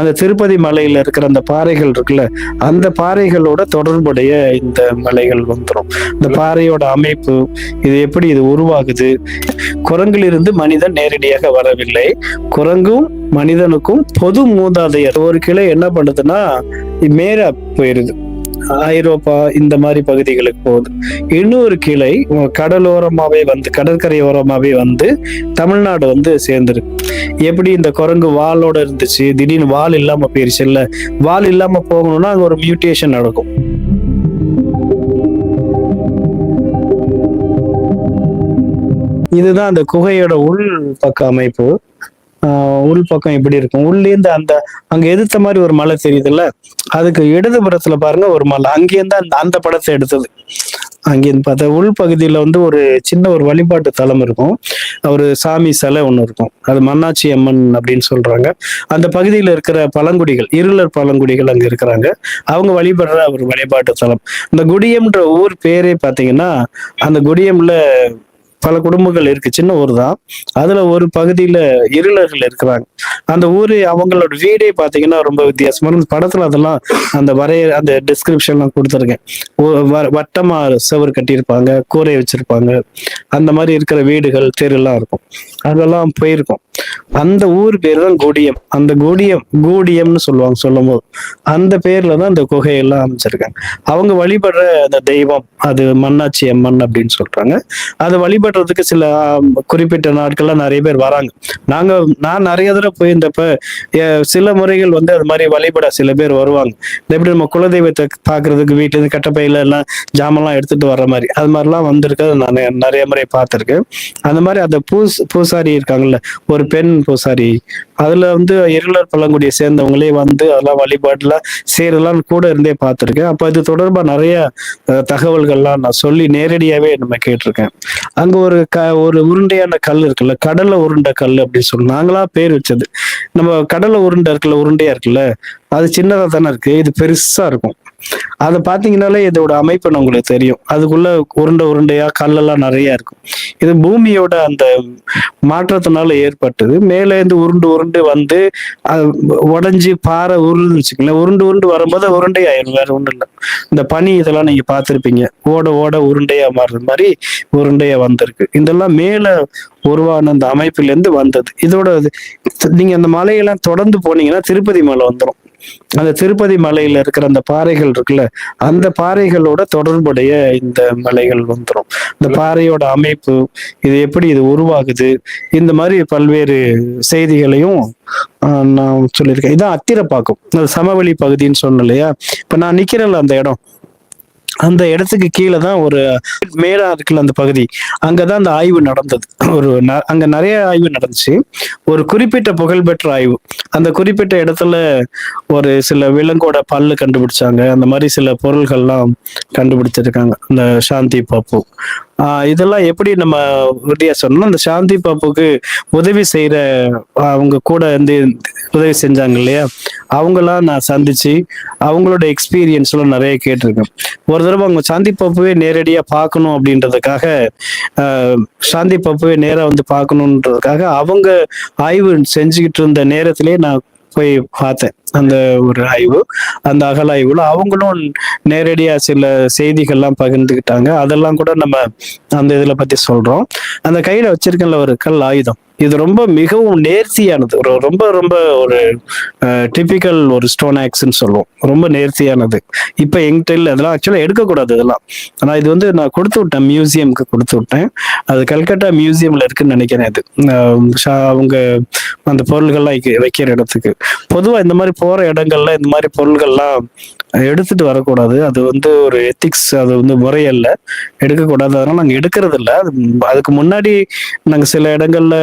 அந்த திருப்பதி மலையில இருக்கிற அந்த பாறைகள் இருக்குல்ல அந்த பாறைகளோட தொடர்புடைய இந்த மலைகள் வந்துடும் இந்த பாறையோட அமைப்பு இது எப்படி இது உருவாகுது? குரங்கிலிருந்து மனிதன் நேரடியாக வரவில்லை. குரங்கும் மனிதனுக்கும் பொது மூதாதையர் ஒரு கிளை என்ன பண்ணுதுன்னா மேல போயிருது. ஐரோப்பா இந்த மாதிரி பகுதிகளுக்கு போகுது. இன்னொரு கிளை கடலோரமாவே வந்து கடற்கரையோரமாவே வந்து தமிழ்நாடு வந்து சேர்ந்துருக்கு. எப்படி இந்த குரங்கு வாலோட இருந்துச்சு? திடீர்னு வால் இல்லாம போயிருச்சு இல்ல வால் இல்லாம போகணும்னா அங்க ஒரு மியூட்டேஷன் நடக்கும். இதுதான் அந்த குகையோட உள் பக்க அமைப்பு. உள் பக்கம் இப்படி இருக்கும்? உள்ளேந்து அந்த அங்க எதிர்த்த மாதிரி ஒரு மலை தெரியுதுல்ல? அதுக்கு இடதுபுறத்துல பாருங்க ஒரு மலை. அங்கேருந்து அந்த அந்த படத்தை எடுத்தது. அங்கேருந்து பார்த்தா உள் பகுதியில வந்து ஒரு சின்ன ஒரு வழிபாட்டு தலம் இருக்கும். ஒரு சாமி சிலை ஒன்று இருக்கும். அது மன்னாச்சி அம்மன் அப்படின்னு சொல்றாங்க. அந்த பகுதியில் இருக்கிற பழங்குடிகள் இருளர் பழங்குடிகள் அங்க இருக்கிறாங்க. அவங்க வழிபடுற ஒரு வழிபாட்டு தலம். இந்த குடியம்ன்ற ஊர் பேரே பார்த்தீங்கன்னா அந்த குடியம்ல பல குடும்பங்கள் இருக்கு சின்ன ஊர் தான். அதுல ஒரு பகுதியில இருளர்கள் இருக்கிறாங்க. அந்த ஊரு அவங்களோட வீடே பாத்தீங்கன்னா ரொம்ப வித்தியாசமான படத்துல அதெல்லாம் அந்த வரைய அந்த டிஸ்கிரிப்ஷன்லாம் கொடுத்துருக்கேன். வட்டமா செவர் கட்டியிருப்பாங்க கூரை வச்சிருப்பாங்க. அந்த மாதிரி இருக்கிற வீடுகள் தெருலாம் இருக்கும். அதெல்லாம் போயிருக்கோம். அந்த ஊர் பேர் தான் குடியம். அந்த குடியம் கூடியம்னு சொல்லுவாங்க சொல்லும் போது அந்த பேர்ல தான் அந்த குகையெல்லாம் அமைச்சிருக்காங்க. அவங்க வழிபடுற அந்த தெய்வம் அது மன்னாச்சி அம்மன் அப்படின்னு சொல்றாங்க. அதை வழிபடுறதுக்கு சில குறிப்பிட்ட நாட்கள்ல நிறைய பேர் வராங்க. நாங்க நான் நிறைய தடவை போயிருந்தப்ப சில முறைகள் வந்து அது மாதிரி வழிபட சில பேர் வருவாங்க. எப்படி நம்ம குலதெய்வத்தை பாக்குறதுக்கு வீட்டுல இருந்து கட்டப்பையில எல்லாம் ஜாமெல்லாம் எடுத்துட்டு வர்ற மாதிரி. அது மாதிரிலாம் வந்திருக்கு நான் நிறைய முறை பார்த்திருக்கேன். அந்த மாதிரி அந்த பூஸ் பூசாரி இருக்காங்கல்ல ஒரு பெண் பூசாரி. அதுல வந்து இருளர் பழங்குடியை சேர்ந்தவங்களே வந்து அதெல்லாம் வழிபாடுல செய்யறதெல்லாம் கூட இருந்தே பார்த்துருக்கேன். அப்ப இது தொடர்பா நிறைய தகவல்கள்லாம் நான் சொல்லி நேரடியாவே நம்ம கேட்டிருக்கேன். அங்க ஒரு க ஒரு உருண்டையான கல் இருக்குல்ல கடலை உருண்டை கல் அப்படின்னு சொல்லி நாங்களா பேர் வச்சது. நம்ம கடலை உருண்டை இருக்குல்ல உருண்டையா இருக்குல்ல அது சின்னதா தானே இருக்கு இது பெருசா இருக்கும். அதை பார்த்தீங்கனாலே இதோட அமைப்பு உங்களுக்கு தெரியும். அதுக்குள்ள உருண்டை உருண்டையா கல்லெல்லாம் நிறைய இருக்கும். இது பூமியோட அந்த மாற்றத்தினால ஏற்பட்டது. மேலே இருந்து உருண்டு உருண்டு வந்து உடஞ்சி உடைஞ்சு பாறை உருண்டு வச்சுக்கங்களேன். உருண்டு உருண்டு வரும்போது உருண்டை ஆயிடும் வேற ஒன்றும் இல்லை. இந்த பனி இதெல்லாம் நீங்க பார்த்துருப்பீங்க. ஓட ஓட உருண்டையா மாறுற மாதிரி உருண்டையா வந்திருக்கு. இதெல்லாம் மேல உருவான அந்த அமைப்புல இருந்து வந்தது. இதோட இது- நீங்க அந்த மலையெல்லாம் தொடர்ந்து போனீங்கன்னா திருப்பதி மலை வந்துடும் அந்த திருப்பதி மலையில இருக்கிற அந்த பாறைகள் இருக்குல்ல அந்த பாறைகளோட தொடர்புடைய இந்த மலைகள் வந்துடும் இந்த பாறையோட அமைப்பு இது எப்படி இது உருவாகுது இந்த மாதிரி பல்வேறு செய்திகளையும் ஆஹ், நான் சொல்லியிருக்கேன். இதான் அத்திரப்பாக்கம். சமவெளி பகுதின்னு சொன்னேன் இல்லையா? இப்ப நான் நிக்கிறேன்ல அந்த இடம். அந்த இடத்துக்கு கீழே தான் ஒரு மேலா இருக்குல்ல அந்த பகுதி. அங்கதான் அந்த ஆய்வு நடந்தது. ஒரு ந- அங்க நிறைய ஆய்வு நடந்துச்சு. ஒரு குறிப்பிட்ட புகழ்பெற்ற ஆய்வு. அந்த குறிப்பிட்ட இடத்துல ஒரு சில விலங்கோட பல்லு கண்டுபிடிச்சாங்க. அந்த மாதிரி சில பொருள்கள்லாம் கண்டுபிடிச்சிருக்காங்க. அந்த சாந்தி பாப்பு. இதெல்லாம் எப்படி நம்ம உறுதியா சொன்னோம் அந்த சாந்தி பாப்புக்கு உதவி செய்யற அவங்க கூட வந்து உதவி செஞ்சாங்க இல்லையா? அவங்களாம் நான் சந்திச்சு அவங்களோட எக்ஸ்பீரியன்ஸ்லாம் நிறைய கேட்டிருக்கேன். ஒரு தடவை அவங்க சாந்தி பாப்புவே நேரடியாக பார்க்கணும் அப்படின்றதுக்காக சாந்தி பாப்புவே நேராக வந்து பார்க்கணுன்றதுக்காக அவங்க ஆய்வு செஞ்சுக்கிட்டு இருந்த நேரத்திலே நான் போய் பார்த்தேன். அந்த ஒரு ஆய்வு அந்த அகலாய்வுல அவங்களும் நேரடியா சில செய்திகள்லாம் பகிர்ந்துக்கிட்டாங்க அதெல்லாம் கூட நம்ம அந்த இதுல பத்தி சொல்றோம். அந்த கையில வச்சிருக்கல ஒரு கல் ஆயுதம். இது ரொம்ப மிகவும் நேர்த்தியானது. ஒரு ரொம்ப ரொம்ப ஒரு டிபிக்கல் ஒரு ஸ்டோன் ஆக்ஸ்ன்னு சொல்லுவோம். ரொம்ப நேர்த்தியானது. இப்ப எங்கிட்ட இல்லை அதெல்லாம் ஆக்சுவலாக எடுக்கக்கூடாது இதெல்லாம். ஆனா இது வந்து நான் கொடுத்து விட்டேன் மியூசியம்க்கு கொடுத்து விட்டேன். அது கல்கட்டா மியூசியம்ல இருக்குன்னு நினைக்கிறேன் அது அவங்க அந்த பொருள்கள்லாம் வைக்க- வைக்கிற இடத்துக்கு. பொதுவா இந்த மாதிரி போற இடங்கள்ல இந்த மாதிரி பொருள்கள்லாம் எடுத்துட்டு வரக்கூடாது. அது வந்து ஒரு எத்திக்ஸ் அது வந்து முறையல்ல. எடுக்கக்கூடாது. அதனால நாங்கள் எடுக்கிறது இல்லை அது அதுக்கு முன்னாடி நாங்கள் சில இடங்கள்ல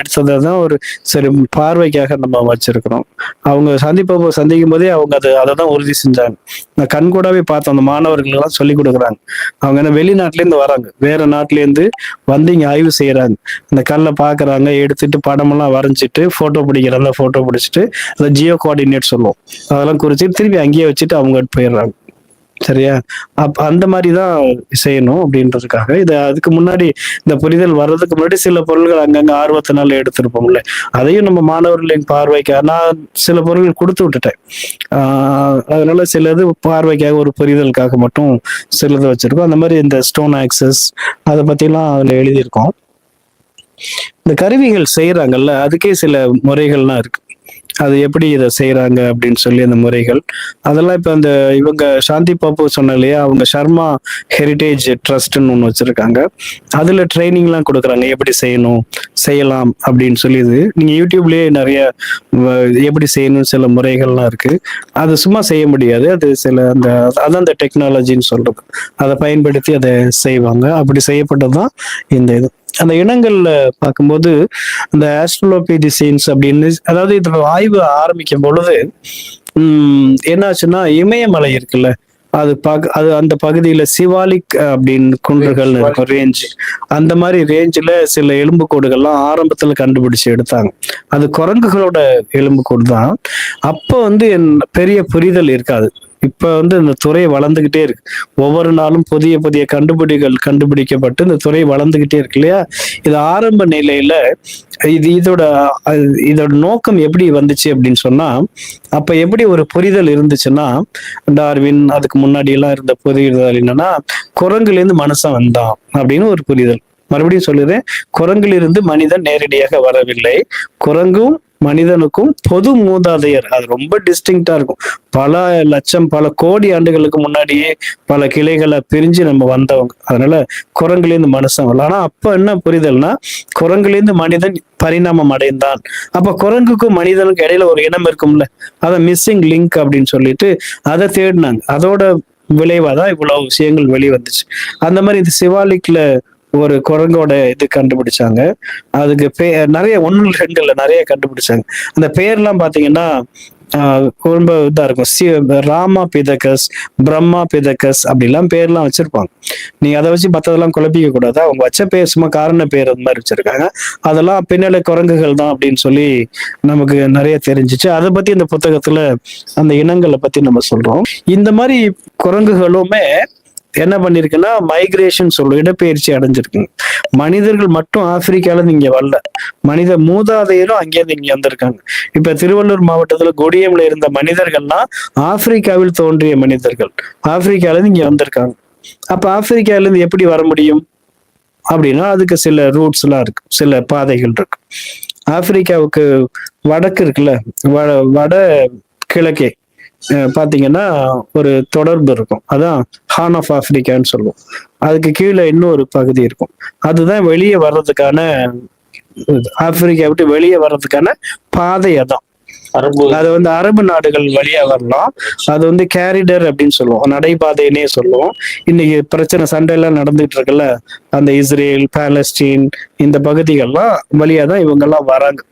எடுத்ததை தான் ஒரு சரி பார்வைக்காக நம்ம வச்சிருக்கிறோம். அவங்க சந்திப்ப சந்திக்கும் போதே அவங்க அதை அதை தான் உறுதி செஞ்சாங்க. நான் கண் கூடவே பார்த்தோம். அந்த மாணவர்களெல்லாம் சொல்லி கொடுக்குறாங்க. அவங்க என்ன வெளிநாட்டிலேருந்து வராங்க. வேற நாட்டிலேருந்து வந்து இங்கே ஆய்வு செய்கிறாங்க அந்த கல்லை பார்க்குறாங்க. எடுத்துட்டு படமெல்லாம் வரைஞ்சிட்டு ஃபோட்டோ பிடிக்கிறாங்க. ஃபோட்டோ பிடிச்சிட்டு அதை ஜியோ கோஆர்டினேட் சொல்லுவோம். அதெல்லாம் குறிச்சு திருப்பி அங்கேயே வச்சுட்டு அவங்க போயிடுறாங்க. சரியா? அப் அந்த மாதிரி தான் செய்யணும் அப்படின்றதுக்காக. இது அதுக்கு முன்னாடி இந்த புரிதல் வர்றதுக்கு முன்னாடி சில பொருள்கள் அங்கங்க ஆர்வத்தினால எடுத்திருப்போம்ல. அதையும் நம்ம மாணவர்களின் பார்வைக்காக நான் சில பொருட்கள் கொடுத்து விட்டுட்டேன். ஆஹ் அதனால சிலது பார்வைக்காக ஒரு புரிதலுக்காக மட்டும் சிலது வச்சிருக்கோம். அந்த மாதிரி இந்த ஸ்டோன் ஆக்சஸ் அதை பத்திலாம் அதுல எழுதியிருக்கோம். இந்த கருவிகள் செய்யறாங்கல்ல அதுக்கே சில முறைகள்லாம் இருக்கு. அது எப்படி இதை செய்யறாங்க அப்படின்னு சொல்லி அந்த முறைகள். அதெல்லாம் இப்ப அந்த இவங்க சாந்தி பாப்பு சொன்ன இல்லையா அவங்க சர்மா ஹெரிட்டேஜ் ட்ரஸ்ட்னு ஒன்று வச்சிருக்காங்க. அதுல ட்ரைனிங்லாம் கொடுக்குறாங்க எப்படி செய்யணும் செய்யலாம் அப்படின்னு சொல்லி இது. நீங்க யூடியூப்லயே நிறைய வ- எப்படி செய்யணும் சில முறைகள்லாம் இருக்கு. அது சும்மா செய்ய முடியாது. அது சில அந்த அதான் அந்த டெக்னாலஜின்னு சொல்றது. அதை பயன்படுத்தி அதை செய்வாங்க. அப்படி செய்யப்பட்டதுதான் இந்த இது. அந்த இனங்கள்ல பார்க்கும்போது அந்த ஆஸ்ட்ரோலோபிடிசைன்ஸ் அப்படின்னு அதாவது இதோட ஆய்வு ஆரம்பிக்கும் பொழுது உம் என்னாச்சுன்னா இமயமலை இருக்குல்ல அது பார்க்க அது அந்த பகுதியில சிவாலிக் அப்படின்னு குன்றுகள் இருக்கும் ரேஞ்ச் அந்த மாதிரி ரேஞ்சில் சில எலும்புக்கூடுகள்லாம் ஆரம்பத்துல கண்டுபிடிச்சு எடுத்தாங்க. அது குரங்குகளோட எலும்புக்கூடு தான் அப்போ வந்து என் பெரிய புரிதல் இருக்காது. இப்ப வந்து இந்த துறை வளர்ந்துகிட்டே இருக்கு. ஒவ்வொரு நாளும் புதிய புதிய கண்டுபிடிகள் கண்டுபிடிக்கப்பட்டு இந்த துறை வளர்ந்துகிட்டே இருக்கு இல்லையா? இது ஆரம்ப நிலையில இது இதோட இதோட நோக்கம் எப்படி வந்துச்சு அப்படின்னு சொன்னா அப்ப எப்படி ஒரு புரிதல் இருந்துச்சுன்னா டார்வின் அதுக்கு முன்னாடி எல்லாம் இருந்த புரிதல் என்னன்னா குரங்குல இருந்து மனுஷன் வந்தான் அப்படின்னு ஒரு புரிதல். மறுபடியும் சொல்லுறேன் குரங்கிலிருந்து மனிதன் நேரடியாக வரவில்லை. குரங்கும் மனிதனுக்கும் பொது மூதாதையர். அது ரொம்ப டிஸ்டிங்டா இருக்கும். பல லட்சம் பல கோடி ஆண்டுகளுக்கு முன்னாடியே பல கிளைகளை பிரிஞ்சு நம்ம வந்தவங்க. அதனால குரங்குலேருந்து மனுஷன் வரல ஆனா அப்ப என்ன புரிதல்னா குரங்குலேருந்து மனிதன் பரிணாமம் அடைந்தான். அப்ப குரங்குக்கும் மனிதனுக்கும் இடையில ஒரு இனம் இருக்கும்ல. அதை மிஸ்ஸிங் லிங்க் அப்படின்னு சொல்லிட்டு அதை தேடினாங்க. அதோட விளைவாதான் இவ்வளவு விஷயங்கள் வெளிவந்துச்சு. அந்த மாதிரி இந்த சிவாலிக்ல ஒரு குரங்கோட இது கண்டுபிடிச்சாங்க. அதுக்கு பே நிறைய ஒன்று ரெண்டு இல்லை நிறைய கண்டுபிடிச்சாங்க. அந்த பேர்லாம் பார்த்தீங்கன்னா ஆஹ் ரொம்ப இதா இருக்கும். சி ராமா பிதகஸ் பிரம்மா பிதகஸ் அப்படிலாம் பேர்லாம் வச்சிருப்பாங்க. நீங்க அதை வச்சு மற்றதெல்லாம் குழப்பிக்க கூடாது? அவங்க வச்ச பேர் சும்மா காரண பேர் அந்த மாதிரி வச்சிருக்காங்க. அதெல்லாம் பின்னலை குரங்குகள் தான் அப்படின்னு சொல்லி நமக்கு நிறைய தெரிஞ்சிச்சு. அதை பத்தி இந்த புத்தகத்துல அந்த இனங்களை பத்தி நம்ம சொல்றோம். இந்த மாதிரி குரங்குகளுமே என்ன பண்ணிருக்குன்னா மைக்ரேஷன் சொல்லும் இடப்பெயர்ச்சி அடைஞ்சிருக்குங்க மனிதர்கள் மட்டும் ஆப்பிரிக்கால இருந்து இங்க வரல. மனித மூதாதையரும் அங்கேருந்து இங்க வந்திருக்காங்க. இப்ப திருவள்ளூர் மாவட்டத்துல கொடியம்ல இருந்த மனிதர்கள்லாம் ஆப்பிரிக்காவில் தோன்றிய மனிதர்கள். ஆப்பிரிக்கால இருந்து இங்க வந்திருக்காங்க. அப்ப ஆப்பிரிக்கால இருந்து எப்படி வர முடியும்? அப்படின்னா அதுக்கு சில ரூட்ஸ் எல்லாம் இருக்கு. சில பாதைகள் இருக்கு. ஆப்பிரிக்காவுக்கு வடக்கு இருக்குல்ல வட வட கிழக்கே. அஹ் பாத்தீங்கன்னா ஒரு தொடர்பு இருக்கும். அதான் ஹார்ன் ஆஃப் ஆப்பிரிக்கான்னு சொல்லுவோம். அதுக்கு கீழே இன்னொரு பகுதி இருக்கும். அதுதான் வெளியே வர்றதுக்கான. ஆப்பிரிக்கா விட்டு வெளியே வர்றதுக்கான பாதை அதான். அரபு அது வந்து அரபு நாடுகள் வழியா வரலாம். அது வந்து கேரிடர் அப்படின்னு சொல்லுவோம். நடைபாதைன்னே சொல்லுவோம். இன்னைக்கு பிரச்சனை சண்டை எல்லாம் நடந்துட்டு இருக்குல்ல? அந்த இஸ்ரேல் பாலஸ்டீன் இந்த பகுதிகள்லாம் வழியா தான் இவங்க எல்லாம் வராங்க.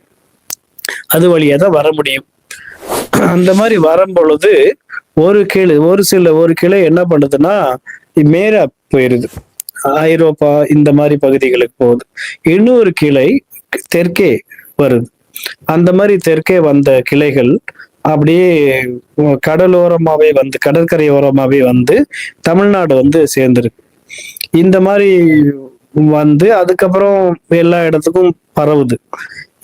அது வழியா தான் வர முடியும். அந்த மாதிரி வரும் பொழுது ஒரு கிளை ஒரு சில ஒரு கிளை என்ன பண்ணுதுன்னா மேல போயிருது. ஐரோப்பா இந்த மாதிரி பகுதிகளுக்கு போகுது. இன்னொரு கிளை தெற்கே வருது. அந்த மாதிரி தெற்கே வந்த கிளைகள் அப்படியே கடலோரமாவே வந்து கடற்கரை ஓரமாவே வந்து தமிழ்நாடு வந்து சேர்ந்துருக்கு. இந்த மாதிரி வந்து அதுக்கப்புறம் எல்லா இடத்துக்கும் பரவுது.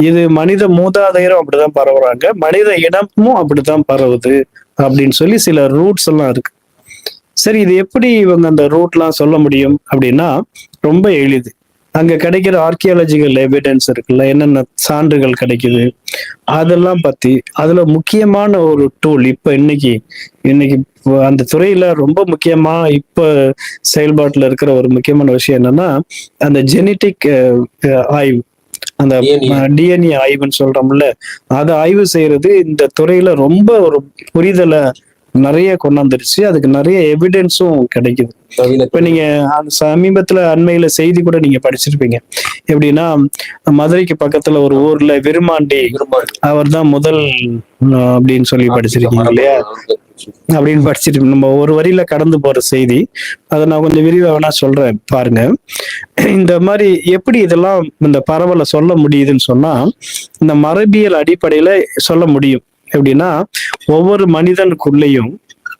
இது மனித மூதாதையரும் அப்படிதான் பரவுறாங்க. மனித இடமும் அப்படித்தான் பரவுது அப்படின்னு சொல்லி சில ரூட்ஸ் எல்லாம் இருக்கு. சரி இது எப்படி இவங்க அந்த ரூட்லாம் சொல்ல முடியும் அப்படின்னா ரொம்ப எளிது. அங்க கிடைக்கிற ஆர்கியாலஜிக்கல் எவிடன்ஸ் இருக்குல்ல என்னென்ன சான்றுகள் கிடைக்குது அதெல்லாம் பத்தி அதுல முக்கியமான ஒரு டூல் இப்ப இன்னைக்கு இன்னைக்கு அந்த துறையில ரொம்ப முக்கியமா இப்ப செயல்பாட்டுல இருக்கிற ஒரு முக்கியமான விஷயம் என்னன்னா அந்த ஜெனட்டிக் ஆய்வு. அந்த. டிஎன்ஏ ஆய்வுன்னு சொல்றோம்ல அதை ஆய்வு செய்யறது இந்த துறையில ரொம்ப ஒரு புரிதலை நிறைய கொண்டாந்துருச்சு. அதுக்கு நிறைய எவிடன்ஸும் கிடைக்குது. இப்ப நீங்க அந்த சமீபத்துல அண்மையில செய்தி கூட நீங்க படிச்சிருப்பீங்க. எப்படின்னா மதுரைக்கு பக்கத்துல ஒரு ஊர்ல விருமாண்டி அவர் தான் முதல் அப்படின்னு சொல்லி படிச்சிருக்கீங்க இல்லையா? அப்படின்னு படிச்சிட்டு நம்ம ஒரு வரியில கடந்து போற செய்தி. அதை நான் கொஞ்சம் விரிவா வேணா சொல்றேன் பாருங்க. இந்த மாதிரி எப்படி இதெல்லாம் இந்த பரவலை சொல்ல முடியுதுன்னு சொன்னா இந்த மரபியல் அடிப்படையில சொல்ல முடியும். எப்படின்னா ஒவ்வொரு மனிதனுக்குள்ளேயும்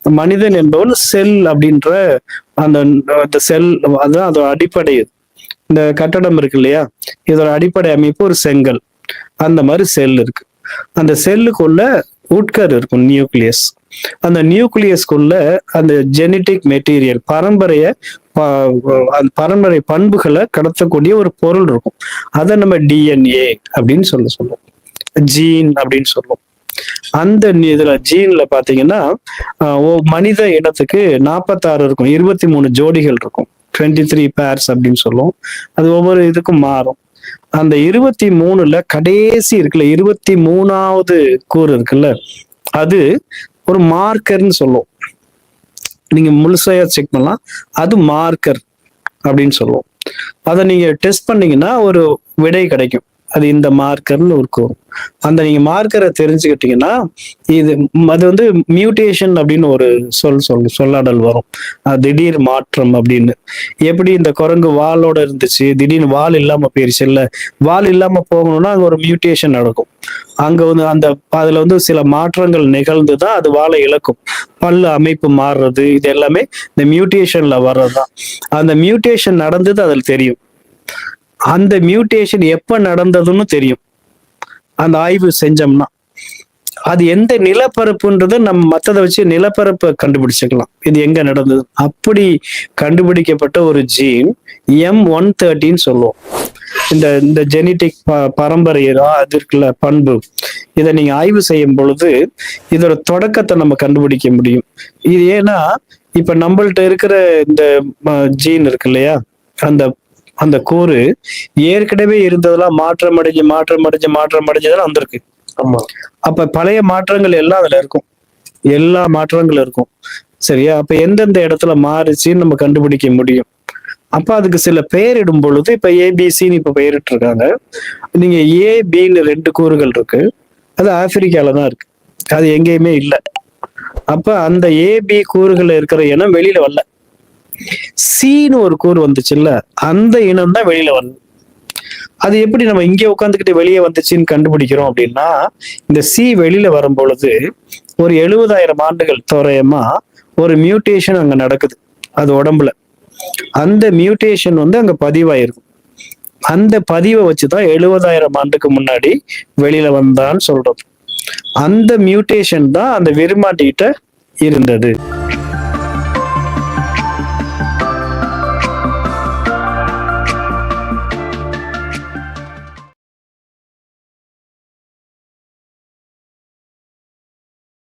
மனிதன் என்பவன் செல் அப்படின்ற அந்த அந்த செல் அதுதான் அதோட அடிப்படை. இந்த கட்டடம் இருக்கு இல்லையா? இதோட அடிப்படை அமைப்பு ஒரு செங்கல். அந்த மாதிரி செல் இருக்கு. அந்த செல்லுக்குள்ள உட்கர் இருக்கும் நியூக்ளியஸ். அந்த நியூக்ளியஸ்க்குள்ள அந்த ஜெனட்டிக் மெட்டீரியல் பரம்பரைய அந்த பரம்பரை பண்புகளை கடத்தக்கூடிய ஒரு பொருள் இருக்கும். அதை நம்ம டிஎன்ஏ அப்படின்னு சொல்ல சொல்லுவோம். ஜீன் அப்படின்னு சொல்லுவோம். அந்த இதுல ஜீன்ல பாத்தீங்கன்னா மனித இனத்துக்கு நாற்பத்தாறு இருக்கும். இருபத்தி மூணு ஜோடிகள் இருக்கும். டுவெண்ட்டி த்ரீ பேர்ஸ் அப்படின்னு சொல்லுவோம். அது ஒவ்வொரு இதுக்கும் மாறும். அந்த இருபத்தி மூணுல கடைசி இருக்குல்ல இருபத்தி மூணாவது கூறு இருக்குல்ல அது ஒரு மார்க்கர்னு சொல்லுவோம். நீங்க முழுசையா செக் பண்ணலாம். அது மார்க்கர் அப்படின்னு சொல்லுவோம். அதை நீங்க டெஸ்ட் பண்ணீங்கன்னா ஒரு விடை கிடைக்கும். அது இந்த மார்க்கர்னு இருக்கும் அந்த நீங்க மார்க்கரை தெரிஞ்சுக்கிட்டீங்கன்னா இது அது வந்து மியூட்டேஷன் அப்படின்னு ஒரு சொல் சொல் சொல்லாடல் வரும். திடீர் மாற்றம் அப்படின்னு. எப்படி இந்த குரங்கு வாலோட இருந்துச்சு திடீர்னு வால் இல்லாம போயிருச்சு இல்ல வால் இல்லாம போகணும்னா அங்க ஒரு மியூட்டேஷன் நடக்கும். அங்க வந்து அந்த அதுல வந்து சில மாற்றங்கள் நிகழ்ந்து தான் அது வாழை இழக்கும். பல்லு அமைப்பு மாறுறது இது எல்லாமே இந்த மியூட்டேஷன்ல வர்றதுதான். அந்த மியூட்டேஷன் நடந்தது அதில் தெரியும். அந்த மியூட்டேஷன் எப்ப நடந்ததுன்னு தெரியும். அந்த ஆய்வு செஞ்சோம்னா. அது எந்த நிலப்பரப்புன்றத நம்ம மற்றதை வச்சு நிலப்பரப்பை கண்டுபிடிச்சுக்கலாம். இது எங்க நடந்தது? அப்படி கண்டுபிடிக்கப்பட்ட ஒரு ஜீன் எம் ஒன் தேர்ட்டின்னு சொல்லுவோம். இந்த இந்த ஜெனட்டிக் பரம்பரையா அது இருக்குல்ல பண்பு. இதை நீங்க ஆய்வு செய்யும் பொழுது இதோட தொடக்கத்தை நம்ம கண்டுபிடிக்க முடியும். இது ஏன்னா இப்ப நம்மள்ட்ட இருக்கிற இந்த ஜீன் இருக்கு இல்லையா? அந்த அந்த கூறு ஏற்கனவே இருந்ததெல்லாம் மாற்றம் அடைஞ்சு மாற்றம் அடைஞ்சு மாற்றம் அடைஞ்சதெல்லாம் வந்திருக்கு. அப்ப பழைய மாற்றங்கள் எல்லாம் அதுல இருக்கும். எல்லா மாற்றங்களும் இருக்கும். சரியா? அப்ப எந்தெந்த இடத்துல மாறுச்சுன்னு நம்ம கண்டுபிடிக்க முடியும். அப்ப அதுக்கு சில பெயரிடும் பொழுது இப்ப ஏபிசின்னு இப்ப பெயரிட்டு இருக்காங்க நீங்க ஏ பின்னு ரெண்டு கூறுகள் இருக்கு. அது ஆப்பிரிக்கால தான் இருக்கு. அது எங்கேயுமே இல்லை. அப்ப அந்த ஏபி கூறுகள் இருக்கிற இனம் வெளியில வரல. சீன்னு ஒரு கூறு வந்துச்சுல்ல அந்த இனம் தான் வெளியில வந்து அது எப்படி நம்ம இங்கே உட்காந்துக்கிட்டு வெளியே வந்துச்சுன்னு கண்டுபிடிக்கிறோம் அப்படின்னா இந்த சி வெளியில வரும் பொழுது ஒரு எழுபதாயிரம் ஆண்டுகள் தோராயமா ஒரு மியூட்டேஷன் அங்க நடக்குது அது உடம்புல. அந்த மியூட்டேஷன் வந்து அங்க பதிவாயிருக்கும். அந்த பதிவை வச்சுதான் எழுபதாயிரம் ஆண்டுக்கு முன்னாடி வெளியில வந்தான்னு சொல்றோம். அந்த மியூட்டேஷன் தான் அந்த விரும்மாட்டிகிட்ட இருந்தது.